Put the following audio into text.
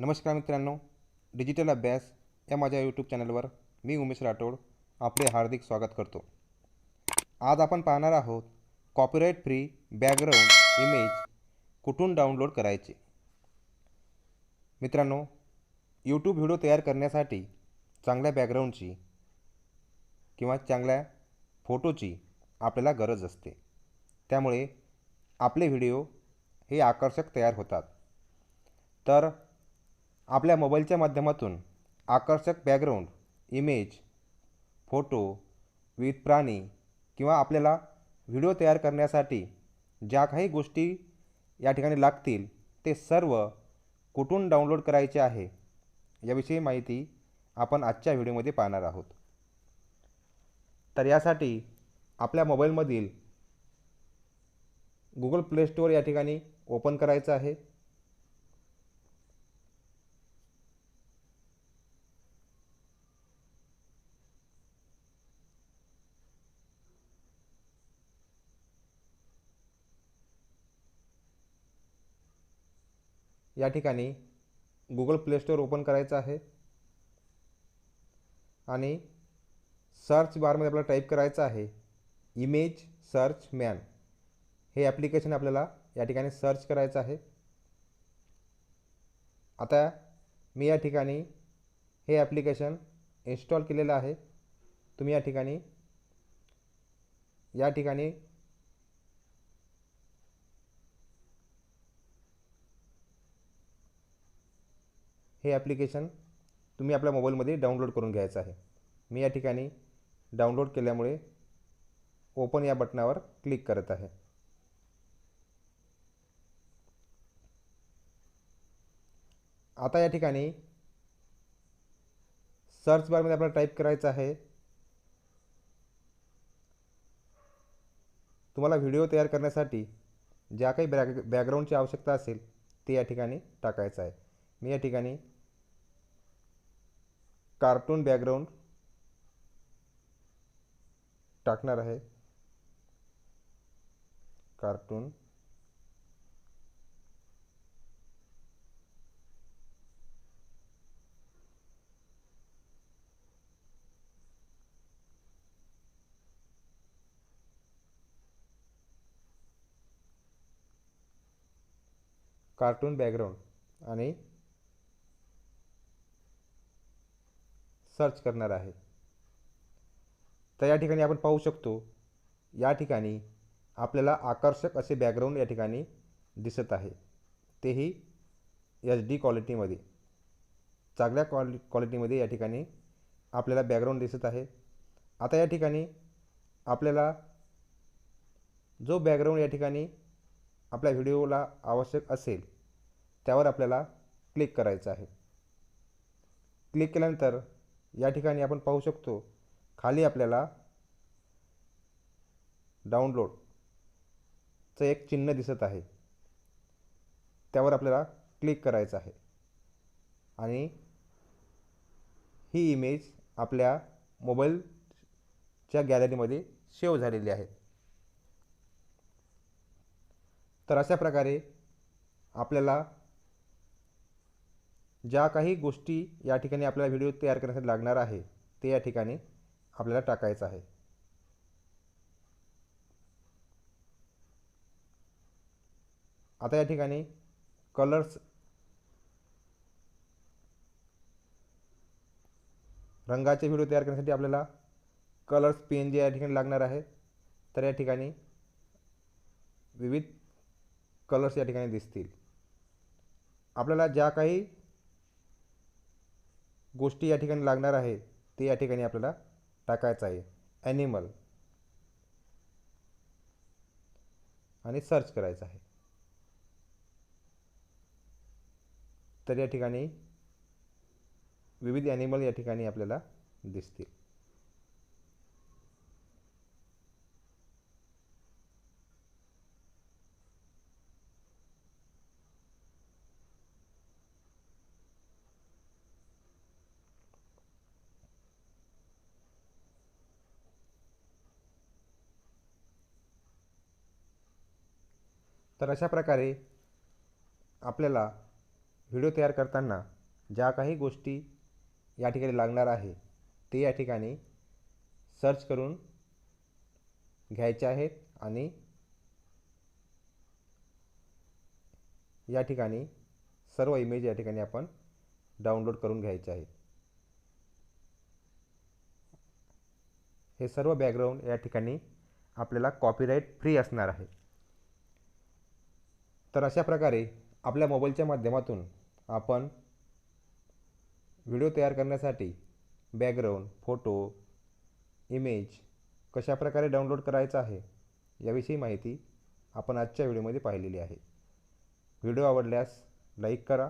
नमस्कार मित्रांनो डिजिटल अभ्यास या माझ्या यूट्यूब चॅनलवर मी उमेश राठोड आपले हार्दिक स्वागत करतो. आज आपण पाहणार आहोत कॉपीराईट फ्री बॅकग्राऊंड इमेज कुठून डाउनलोड करायचे? मित्रांनो यूट्यूब व्हिडिओ तयार करण्यासाठी चांगल्या बॅकग्राऊंडची किंवा चांगल्या फोटोची आपल्याला गरज असते. त्यामुळे आपले व्हिडिओ हे आकर्षक तयार होतात. तर आपल्या मोबाईलच्या माध्यमातून आकर्षक बॅकग्राऊंड इमेज फोटो विविध प्राणी किंवा आपल्याला व्हिडिओ तयार करण्यासाठी ज्या काही गोष्टी या ठिकाणी लागतील ते सर्व कुठून डाउनलोड करायचे आहे याविषयी माहिती आपण आजच्या व्हिडिओमध्ये पाहणार आहोत. तर यासाठी आपल्या मोबाईलमधील गुगल प्ले स्टोअर या ठिकाणी ओपन करायचं आहे. या ठिकाणी गुगल प्ले स्टोअर ओपन करायचं आहे. आणि सर्च बारमध्ये आपल्याला टाईप करायचं आहे. इमेज सर्च मॅन हे ॲप्लिकेशन आपल्याला या ठिकाणी सर्च करायचं आहे. आता मी या ठिकाणी हे ॲप्लिकेशन इन्स्टॉल केलेलं आहे. तुम्ही या ठिकाणी या ठिकाणी हे ॲप्लिकेशन तुम्ही आपल्या मोबाईलमध्ये डाउनलोड करून घ्यायचं आहे. मी या ठिकाणी डाउनलोड केल्यामुळे ओपन या बटनावर क्लिक करत आहे. आता या ठिकाणी सर्च बारमध्ये आपल्याला टाईप करायचं आहे. तुम्हाला व्हिडिओ तयार करण्यासाठी ज्या काही बॅग बॅकग्राऊंडची आवश्यकता असेल ते या ठिकाणी टाकायचं आहे. मी या ठिकाणी कार्टून बॅकग्राऊंड टाकणार आहे. कार्टून. कार्टून बॅकग्राऊंड आणि सर्च करणार आहे. तर या ठिकाणी आपण पाहू शकतो या ठिकाणी आपल्याला आकर्षक असे बॅकग्राऊंड या ठिकाणी दिसत आहे. तेही एच डी क्वालिटीमध्ये चांगल्या क्वालि क्वालिटीमध्ये या ठिकाणी आपल्याला बॅकग्राऊंड दिसत आहे. आता या ठिकाणी आपल्याला जो बॅकग्राऊंड या ठिकाणी आपल्या व्हिडिओला आवश्यक असेल त्यावर आपल्याला क्लिक करायचं आहे. क्लिक केल्यानंतर या ठिकाणी आपण पाहू शकतो खाली आपल्याला डाउनलोडचं एक चिन्ह दिसत आहे. त्यावर आपल्याला क्लिक करायचं आहे. आणि ही इमेज आपल्या मोबाईलच्या गॅलरीमध्ये सेव्ह झालेली आहे. तर अशा प्रकारे आपल्याला ज्या काही गोष्टी या ठिकाणी आपल्याला व्हिडिओ तयार करण्यासाठी लागणार आहे ते या ठिकाणी आपल्याला टाकायचं आहे. आता या ठिकाणी कलर्स रंगाचे व्हिडिओ तयार करण्यासाठी आपल्याला कलर्स पेन जे या ठिकाणी लागणार आहे तर या ठिकाणी विविध कलर्स या ठिकाणी दिसतील. आपल्याला ज्या काही गोष्टी या ठिकाणी लागणार आहे ते या ठिकाणी आपल्याला टाकायचं आहे. ॲनिमल आणि सर्च करायचं आहे. तर या ठिकाणी विविध ॲनिमल या ठिकाणी आपल्याला दिसतील. तर अशा प्रकारे आपल्याला व्हिडिओ तयार करताना ज्या काही गोष्टी या ठिकाणी लागणार आहे ते या ठिकाणी सर्च करून घ्यायचे आहेत आणि या ठिकाणी सर्व इमेज या ठिकाणी आपण डाउनलोड करून घ्यायचे आहेत. हे सर्व बॅकग्राऊंड या ठिकाणी आपल्याला कॉपीराईट फ्री असणार आहे. तर अशा प्रकारे आपल्या मोबाईलच्या माध्यमातून आपण व्हिडिओ तयार करण्यासाठी बॅकग्राऊंड फोटो इमेज कशा प्रकारे डाउनलोड करायचा आहे याविषयी माहिती आपण आजच्या व्हिडिओमध्ये पाहिलेली आहे. व्हिडिओ आवडल्यास लाईक करा